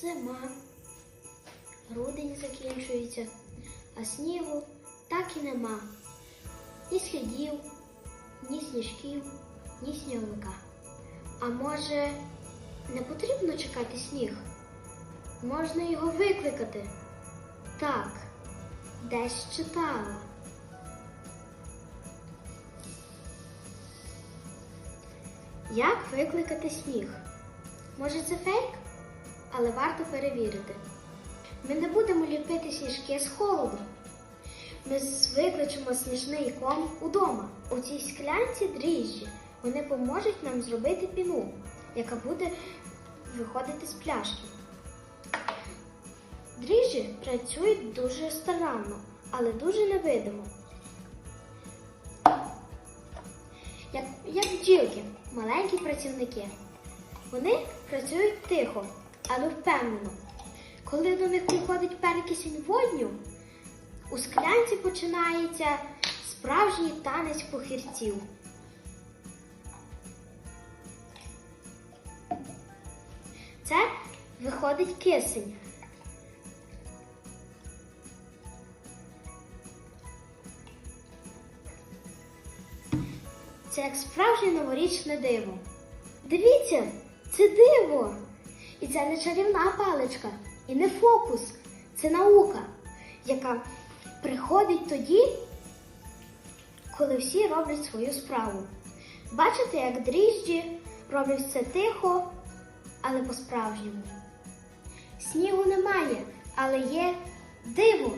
Зима. Грудень закінчується, а снігу так і нема. Ні слідів, ні сніжків, ні сніговика. А може, не потрібно чекати сніг? Можна його викликати? Так, десь читала. Як викликати сніг? Може, це фейк? Але варто перевірити. Ми не будемо ліпити сніжки з холоду. Ми викличемо сніжний ком удома. У цій склянці дріжджі. Вони поможуть нам зробити піну, яка буде виходити з пляшки. Дріжджі працюють дуже старанно, але дуже невидимо. Як, бджілки, маленькі працівники. Вони працюють тихо, але впевнено. Коли до них приходить перекисень водню, у склянці починається справжній танець похирців. Це виходить кисень. Це як справжнє новорічне диво. Дивіться, це диво! І це не чарівна паличка, і не фокус. Це наука, яка приходить тоді, коли всі роблять свою справу. Бачите, як дріжджі роблять все тихо, але по-справжньому. Снігу немає, але є диво.